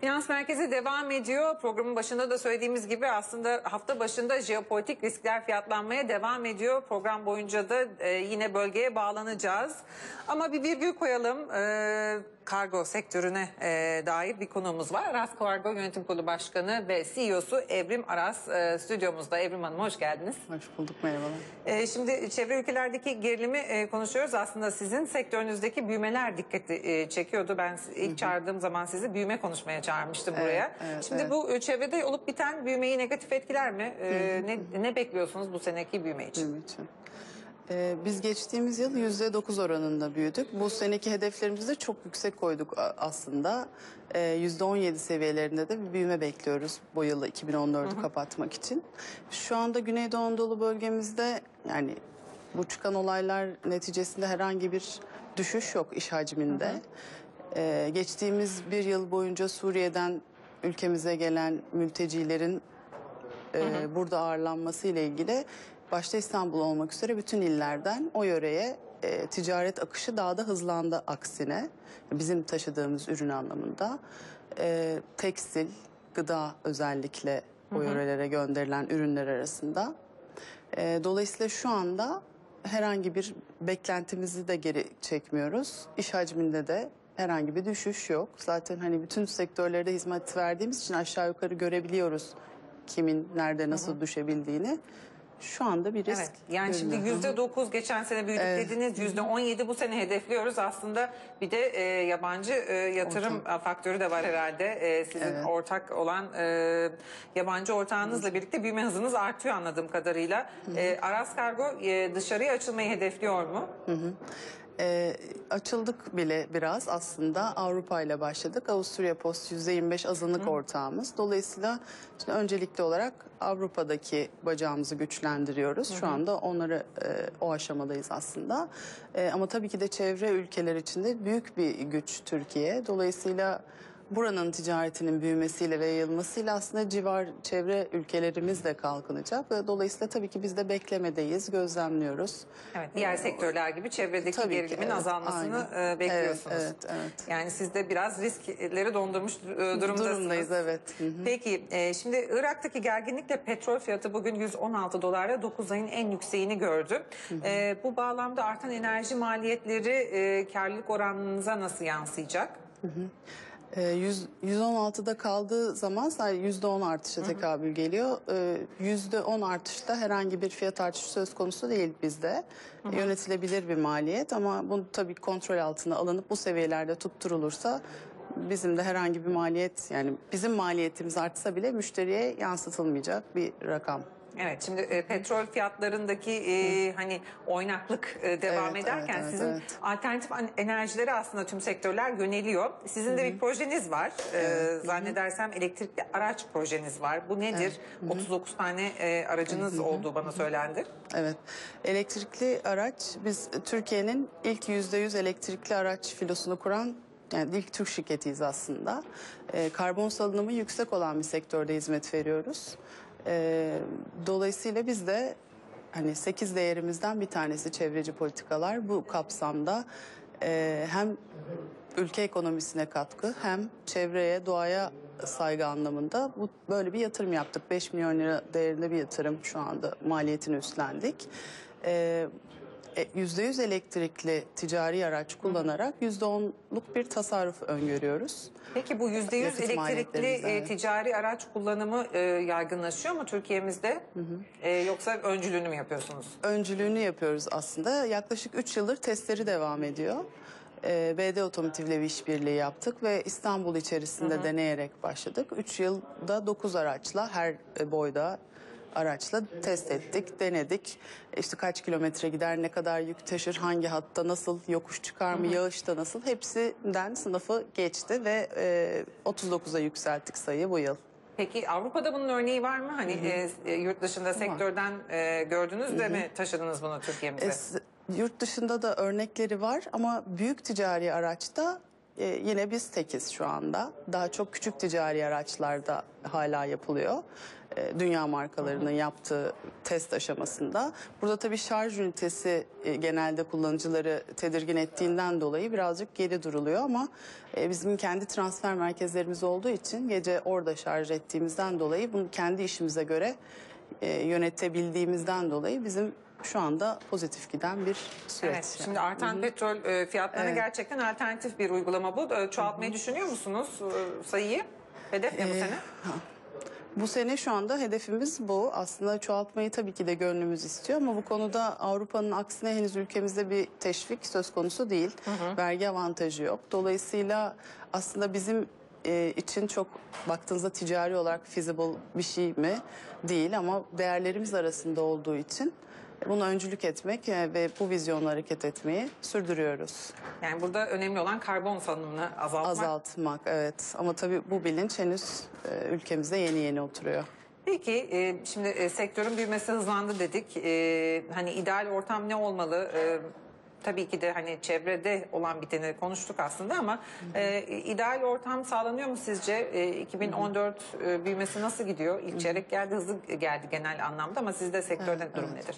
Finans Merkezi devam ediyor. Programın başında da söylediğimiz gibi aslında hafta başında jeopolitik riskler fiyatlanmaya devam ediyor. Program boyunca da e, yine bölgeye bağlanacağız. Ama bir virgül koyalım. E, kargo sektörüne e, dair bir konuğumuz var. Aras Kargo Yönetim Kurulu Başkanı ve CEO'su Evrim Aras e, stüdyomuzda. Evrim Hanım hoş geldiniz. Hoş bulduk, merhabalar. E, şimdi çevre ülkelerdeki gerilimi e, konuşuyoruz. Aslında sizin sektörünüzdeki büyümeler dikkati e, çekiyordu. Ben ilk çağırdığım zaman sizi büyüme konuşmaya çağırmıştım buraya. evet, Şimdi evet. bu e, çevrede olup biten büyümeyi negatif etkiler mi? E, ne, ne bekliyorsunuz bu seneki büyüme için? Benim için. Ee, biz geçtiğimiz yıl %9 oranında büyüdük. Bu seneki hedeflerimizi de çok yüksek koyduk aslında. Ee, %17 seviyelerinde de bir büyüme bekliyoruz bu yılı 2014'ü kapatmak için. Şu anda Güneydoğu Anadolu bölgemizde yani bu çıkan olaylar neticesinde herhangi bir düşüş yok iş hacminde. Ee, geçtiğimiz bir yıl boyunca Suriye'den ülkemize gelen mültecilerin e, burada ağırlanması ile ilgili başta İstanbul olmak üzere bütün illerden o yöreye e, ticaret akışı daha da hızlandı aksine bizim taşıdığımız ürün anlamında E, tekstil, gıda özellikle o yörelere gönderilen ürünler arasında. E, dolayısıyla şu anda herhangi bir beklentimizi de geri çekmiyoruz. İş hacminde de herhangi bir düşüş yok. Zaten hani bütün sektörlerde hizmet verdiğimiz için aşağı yukarı görebiliyoruz kimin nerede nasıl düşebildiğini. Şu anda bir risk. Evet. Yani şimdi yüzde dokuz geçen sene büyüdük Evet. dediniz. Yüzde on yedi bu sene hedefliyoruz. Aslında bir de e, yabancı e, yatırım faktörü de var herhalde. E, sizin Evet. ortak olan e, yabancı ortağınızla birlikte büyüme hızınız artıyor anladığım kadarıyla. E, Aras Kargo e, dışarıya açılmayı hedefliyor mu? Ee, açıldık bile biraz aslında Avrupa ile başladık. Avusturya Post %25 azınlık ortağımız. Dolayısıyla şimdi öncelikli olarak Avrupa'daki bacağımızı güçlendiriyoruz. Şu anda onları e, o aşamadayız aslında. E, ama tabii ki de çevre ülkeler içinde büyük bir güç Türkiye. Dolayısıyla buranın ticaretinin büyümesiyle ve yayılmasıyla aslında civar çevre ülkelerimiz de kalkınacak. Ve Dolayısıyla tabii ki biz de beklemedeyiz, gözlemliyoruz. Evet. Diğer sektörler gibi çevredeki Tabii ki, gerilimin evet, azalmasını aynen. e, bekliyorsunuz. Evet, evet, evet. Yani siz de biraz riskleri dondurmuş e, durumdasınız. Durumdayız evet. Hı hı. Peki e, şimdi Irak'taki gerginlikle petrol fiyatı bugün 116 dolarla 9 ayın en yükseğini gördü. E, bu bağlamda artan enerji maliyetleri karlılık oranınıza nasıl yansıyacak? Ee, yüz- 116'da kaldığı zaman sadece %10 artışa tekabül geliyor. Ee, %10 artışta herhangi bir fiyat artışı söz konusu değil bizde. Yönetilebilir bir maliyet ama bu tabii kontrol altına alınıp bu seviyelerde tutturulursa bizim de herhangi bir maliyet yani bizim maliyetimiz artsa bile müşteriye yansıtılmayacak bir rakam. Evet şimdi e, petrol fiyatlarındaki e, hani oynaklık e, devam Evet, ederken evet, evet, sizin evet. alternatif an- enerjilere aslında tüm sektörler yöneliyor. Sizin de bir projeniz var. E, zannedersem elektrikli araç projeniz var. Bu nedir? 39 tane e, aracınız olduğu bana söylendi. Evet. Elektrikli araç biz Türkiye'nin ilk %100 elektrikli araç filosunu kuran yani ilk Türk şirketiyiz aslında. Ee, karbon salınımı yüksek olan bir sektörde hizmet veriyoruz. Ee, dolayısıyla biz de hani 8 değerimizden bir tanesi çevreci politikalar bu kapsamda e, hem ülke ekonomisine katkı hem çevreye, doğaya saygı anlamında bu böyle bir yatırım yaptık. 5 milyon lira değerinde bir yatırım şu anda maliyetini üstlendik. E, %100 elektrikli ticari araç kullanarak %10'luk bir tasarruf öngörüyoruz. Peki bu %100 Yakıt elektrikli e, ticari araç kullanımı e, yaygınlaşıyor mu Türkiye'mizde? E, yoksa öncülüğünü mü yapıyorsunuz? öncülüğünü yapıyoruz aslında. Yaklaşık 3 yıldır testleri devam ediyor. BD Otomotiv'le bir işbirliği yaptık ve İstanbul içerisinde deneyerek başladık. 3 yılda 9 araçla her e, boyda araçla test ettik, denedik. İşte kaç kilometre gider, ne kadar yük taşır, hangi hatta nasıl, yokuş çıkar mı, yağışta nasıl hepsinden sınıfı geçti ve e, 39'a yükselttik sayıyı bu yıl. Peki Avrupa'da bunun örneği var mı? Hani e, e, yurt dışında sektörden e, gördünüz de mi taşıdınız bunu Türkiye'mize? Es- yurt dışında da örnekleri var ama büyük ticari araçta e, yine biz tekiz şu anda. Daha çok küçük ticari araçlarda hala yapılıyor. E, dünya markalarının yaptığı test aşamasında. Burada tabii şarj ünitesi e, genelde kullanıcıları tedirgin ettiğinden dolayı birazcık geri duruluyor ama e, bizim kendi transfer merkezlerimiz olduğu için gece orada şarj ettiğimizden dolayı bunu kendi işimize göre e, yönetebildiğimizden dolayı bizim şu anda pozitif giden bir süreç. Evet, yani. şimdi artan petrol e, fiyatlarına Evet. gerçekten alternatif bir uygulama bu. E, Çoğaltmayı düşünüyor musunuz e, sayıyı? Hedef ne bu Ee, sene? Bu sene şu anda hedefimiz bu. Aslında çoğaltmayı tabii ki de gönlümüz istiyor ama bu konuda Avrupa'nın aksine henüz ülkemizde bir teşvik söz konusu değil. Vergi avantajı yok. Dolayısıyla aslında bizim e, için çok baktığınızda ticari olarak feasible bir şey mi? Değil ama değerlerimiz arasında olduğu için buna öncülük etmek e, ve bu vizyonla hareket etmeyi sürdürüyoruz. Yani burada önemli olan karbon salınımını azaltmak. Azaltmak evet ama tabii bu bilinç henüz e, ülkemizde yeni yeni oturuyor. Peki e, şimdi e, sektörün büyümesi hızlandı dedik. E, hani ideal ortam ne olmalı? E, tabii ki de hani çevrede olan biteni konuştuk aslında ama e, ideal ortam sağlanıyor mu sizce? E, 2014 e, büyümesi nasıl gidiyor? İlk çeyrek geldi, hızlı geldi genel anlamda ama sizde sektörde durum nedir?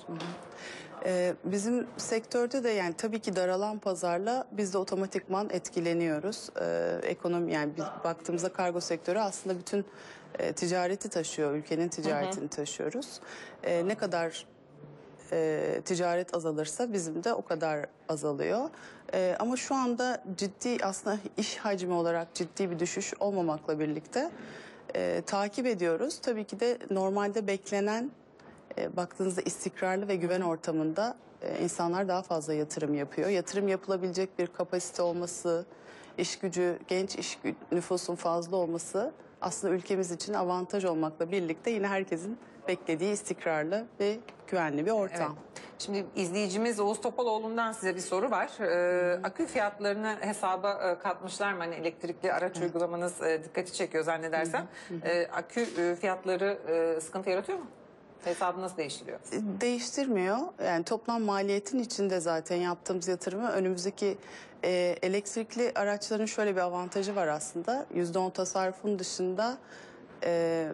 Ee, bizim sektörde de yani tabii ki daralan pazarla biz de otomatikman etkileniyoruz. Ee, ekonomi yani biz baktığımızda kargo sektörü aslında bütün e, ticareti taşıyor, ülkenin ticaretini taşıyoruz. Ee, ne kadar e, ticaret azalırsa bizim de o kadar azalıyor. Ee, ama şu anda ciddi aslında iş hacmi olarak ciddi bir düşüş olmamakla birlikte e, takip ediyoruz. Tabii ki de normalde beklenen e, baktığınızda istikrarlı ve güven ortamında e, insanlar daha fazla yatırım yapıyor. Yatırım yapılabilecek bir kapasite olması, iş gücü, genç iş nüfusun fazla olması aslında ülkemiz için avantaj olmakla birlikte yine herkesin beklediği istikrarlı ve güvenli bir ortam. Evet. Şimdi izleyicimiz Oğuz Topaloğlu'ndan size bir soru var. Ee, akü fiyatlarını hesaba e, katmışlar mı? Hani elektrikli araç uygulamanız e, dikkati çekiyor zannedersem. Ee, akü e, fiyatları e, sıkıntı yaratıyor mu? Hesabı nasıl değiştiriyor? değiştirmiyor. Yani toplam maliyetin içinde zaten yaptığımız yatırımı önümüzdeki e, elektrikli araçların şöyle bir avantajı var aslında. %10 tasarrufun dışında e,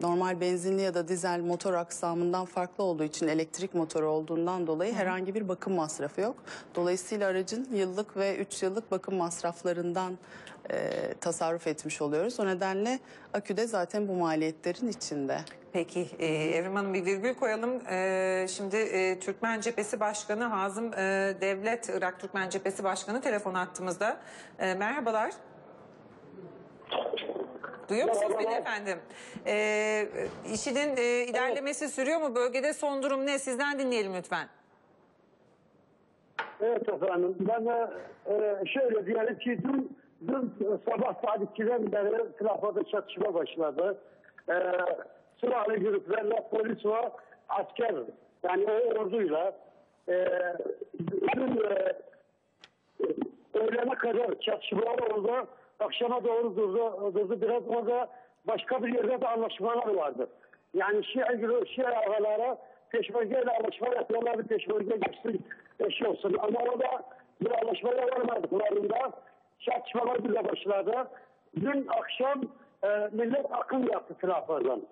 normal benzinli ya da dizel motor aksamından farklı olduğu için elektrik motoru olduğundan dolayı herhangi bir bakım masrafı yok. Dolayısıyla aracın yıllık ve 3 yıllık bakım masraflarından e, tasarruf etmiş oluyoruz. O nedenle akü de zaten bu maliyetlerin içinde. Peki e, Evrim Hanım bir virgül koyalım. E, şimdi e, Türkmen Cephesi Başkanı Hazım e, Devlet, Irak Türkmen Cephesi Başkanı telefon attığımızda. E, merhabalar. Duyuyor musunuz beni efendim? E, işinin e, ilerlemesi sürüyor mu? Bölgede son durum ne? Sizden dinleyelim lütfen. Evet efendim. Ben de e, şöyle diyelim ki dün, dün sabah saat 2'den beri trafada çatışma başladı. E, silahlı gruplarla polis ve asker yani o orduyla e, dün e, öğlene kadar çatışmalar oldu. Akşama doğru durdu, durdu. Biraz orada başka bir yerde de anlaşmalar vardı. Yani Şia, Şia ağalara peşmergeyle anlaşma yapıyorlar. Bir peşmerge geçsin, eşi olsun. Ama orada bir anlaşmaya varmadıklarında çatışmalar bile başladı. Dün akşam e, millet akın yaptı trafadan.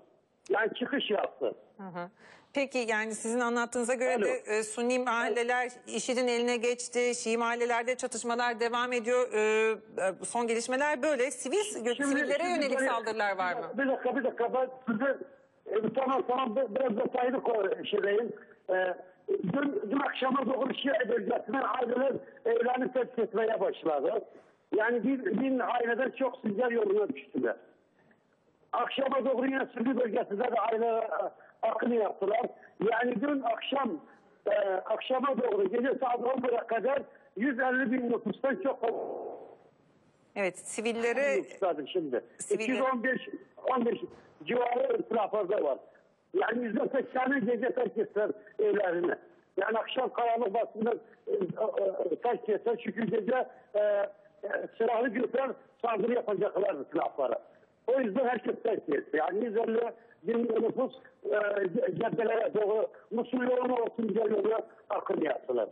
Yani çıkış yaptı. Hı hı. Peki yani sizin anlattığınıza göre Alo. de e, Sunni mahalleler IŞİD'in eline geçti. Şii mahallelerde çatışmalar devam ediyor. E, e, son gelişmeler böyle. Sivil sivillere yönelik böyle- saldırılar var mı? Bir dakika bir dakika ben size e, tamam tamam bi- biraz detaylı şeydeyim. E, dün, dün akşama doğru Şia bölgesinden aileler evlerini tespit etmeye başladı. Yani bir bin aileden çok sizler yoluna düştüler. Akşama doğru yine Sürgü bölgesinde de aile e, akını yaptılar. Yani dün akşam e, akşama doğru gece saat 11'e kadar 150 bin nüfustan çok Evet sivillere Zaten şimdi. Sivil- 215 15 civarı trafazda var. Yani yüzde sekseni gece terk ettiler evlerini. Yani akşam karanlık basında e, e, terk ettiler. Çünkü gece e, e, silahlı gruplar saldırı yapacaklardı silahlara. O yüzden herkes terk etti. Yani 150 bin nüfus e, caddelere doğru Musul yoluna olsun yoluna akın yaptılar.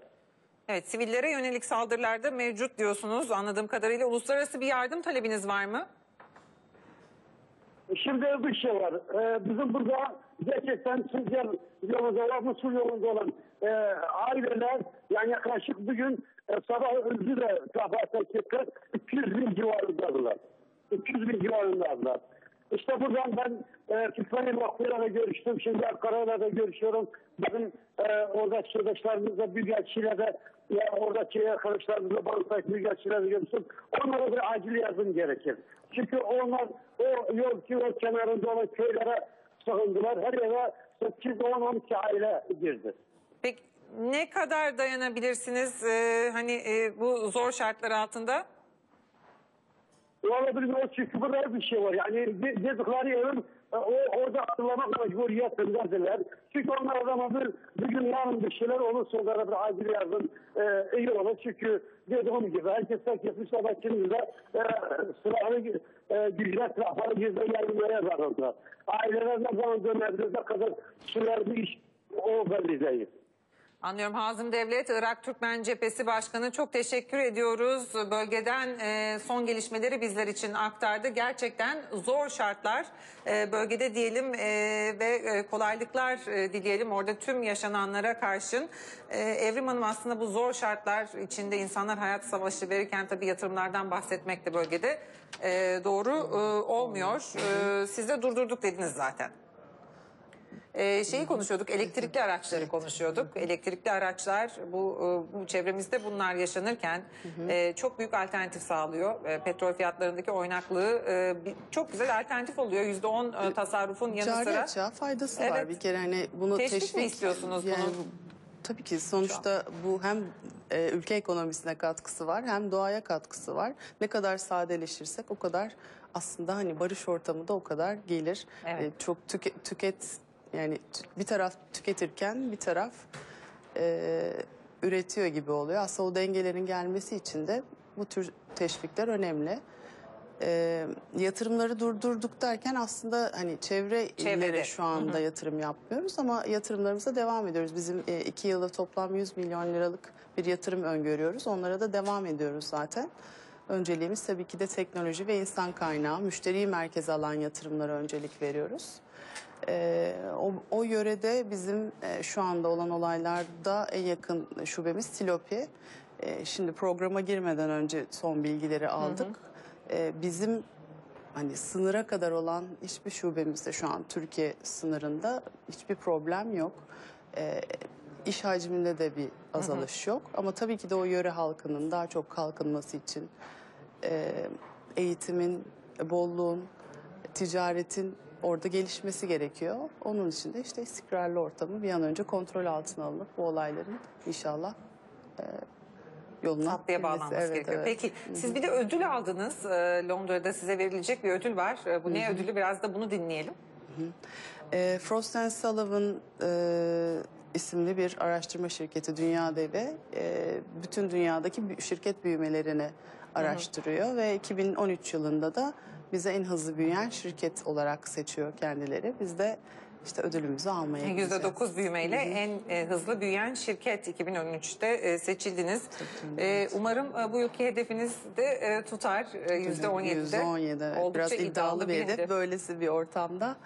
Evet sivillere yönelik saldırılarda mevcut diyorsunuz anladığım kadarıyla. Uluslararası bir yardım talebiniz var mı? Şimdi bir şey var. Ee, bizim burada gerçekten Suriye yolunda olan, Mısır yolunda olan e, aileler yani yaklaşık bugün e, sabah öldü de kabahat çıktı. 200 bin civarındadılar. 200 bin civarındadılar. İşte buradan ben e, Türkmen Vakfı'yla görüştüm. Şimdi Ankara'yla da görüşüyorum. Bakın e, oradaki arkadaşlarımızla Büyükelçiyle de ya oradaki arkadaşlarımızla Balıkesir Büyükelçiyle de görüştüm. Onlara bir acil yardım gerekir. Çünkü onlar o yol, yol kenarında olan köylere sığındılar. Her eve 8-10-12 aile girdi. Peki ne kadar dayanabilirsiniz e, hani e, bu zor şartlar altında? Valla bilmiyorum çünkü burada bir şey var. Yani de- dedikleri yerin e, o, orada atlamak mecburiyetindedirler. Çünkü onlar bir gün yarın bir şeyler olursa onlara bir acil yardım e, iyi olur. Çünkü dediğim gibi herkes herkes sabahçının da e, silahlı e, güçler silahları gizli yayınmaya zararlı. Aileler ne zaman dönebilir ne kadar sürer iş o belli değil. Anlıyorum Hazım Devlet, Irak Türkmen Cephesi Başkanı çok teşekkür ediyoruz. Bölgeden e, son gelişmeleri bizler için aktardı. Gerçekten zor şartlar e, bölgede diyelim e, ve e, kolaylıklar e, dileyelim orada tüm yaşananlara karşın. E, Evrim Hanım aslında bu zor şartlar içinde insanlar hayat savaşı verirken tabii yatırımlardan bahsetmek de bölgede e, doğru e, olmuyor. E, siz de durdurduk dediniz zaten. Ee, şeyi konuşuyorduk, elektrikli araçları konuşuyorduk. Elektrikli araçlar bu, e, bu çevremizde bunlar yaşanırken e, çok büyük alternatif sağlıyor. E, petrol fiyatlarındaki oynaklığı e, bir- çok güzel alternatif oluyor. Yüzde on e, tasarrufun yanı Cari sıra. açığa faydası var Evet. bir kere hani bunu Teşvik mi teşvik, istiyorsunuz yani bunun? bu- Tabii ki sonuçta bu hem e, ülke ekonomisine katkısı var hem doğaya katkısı var. Ne kadar sadeleşirsek o kadar aslında hani barış ortamı da o kadar gelir. Evet. E, çok tüke- tüket yani bir taraf tüketirken bir taraf e, üretiyor gibi oluyor. Aslında o dengelerin gelmesi için de bu tür teşvikler önemli. E, yatırımları durdurduk derken aslında hani çevre Çevrede. illere şu anda yatırım yapmıyoruz ama yatırımlarımıza devam ediyoruz. Bizim e, iki yılda toplam 100 milyon liralık bir yatırım öngörüyoruz. Onlara da devam ediyoruz zaten. Önceliğimiz tabii ki de teknoloji ve insan kaynağı, müşteriyi merkeze alan yatırımlara öncelik veriyoruz. Ee, o, o yörede bizim e, şu anda olan olaylarda en yakın şubemiz Silopi. Ee, şimdi programa girmeden önce son bilgileri aldık. Ee, bizim hani sınıra kadar olan hiçbir şubemizde şu an Türkiye sınırında hiçbir problem yok. Ee, iş hacminde de bir azalış yok. Ama tabii ki de o yöre halkının daha çok kalkınması için e, eğitimin, bolluğun, ticaretin orada gelişmesi gerekiyor. Onun için de işte istikrarlı ortamı bir an önce kontrol altına alınıp bu olayların inşallah e, yoluna tatlıya bağlanması Evet, gerekiyor. evet. Peki siz bir de ödül aldınız. Ee, Londra'da size verilecek bir ödül var. Ee, bu ne ödülü? Biraz da bunu dinleyelim. E, Frost and Sullivan e, isimli bir araştırma şirketi dünya devi e, bütün dünyadaki şirket büyümelerini araştırıyor ve 2013 yılında da bize en hızlı büyüyen şirket olarak seçiyor kendileri. Biz de işte ödülümüzü almaya gideceğiz. %9 büyümeyle en e, hızlı büyüyen şirket 2013'te e, seçildiniz. E, umarım e, bu yılki hedefiniz de e, tutar e, %17'de. %17 evet. Oldukça Biraz iddialı bir hedef. Böylesi bir ortamda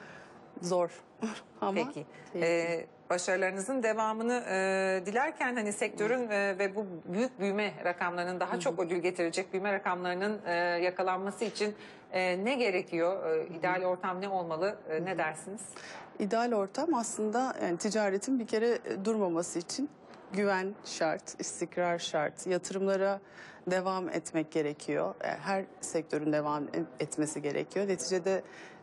zor. Ama Peki. Ee, başarılarınızın devamını e, dilerken hani sektörün e, ve bu büyük büyüme rakamlarının daha çok ödül getirecek büyüme rakamlarının e, yakalanması için e, ne gerekiyor? E, ideal ortam ne olmalı? E, ne dersiniz? İdeal ortam aslında yani ticaretin bir kere e, durmaması için güven şart, istikrar şart, yatırımlara devam etmek gerekiyor. E, Her sektörün devam e- etmesi gerekiyor. Neticede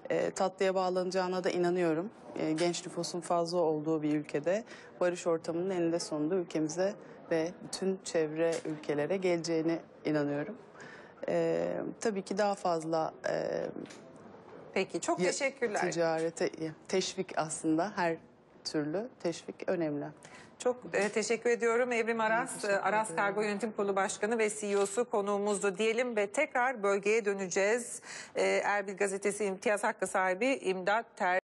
e, tatlıya bağlanacağına da inanıyorum. E, genç nüfusun fazla olduğu bir ülkede barış ortamının eninde sonunda ülkemize ve bütün çevre ülkelere geleceğine inanıyorum. E, tabii ki daha fazla e, Peki çok ya- teşekkürler. Ticarete teşvik aslında her türlü teşvik önemli. Çok e, teşekkür ediyorum Evrim Aras, e, Aras Kargo Yönetim Kurulu Başkanı ve CEO'su konuğumuzdu diyelim ve tekrar bölgeye döneceğiz. E, Erbil Gazetesi İmtiyaz Hakkı sahibi İmdat Ter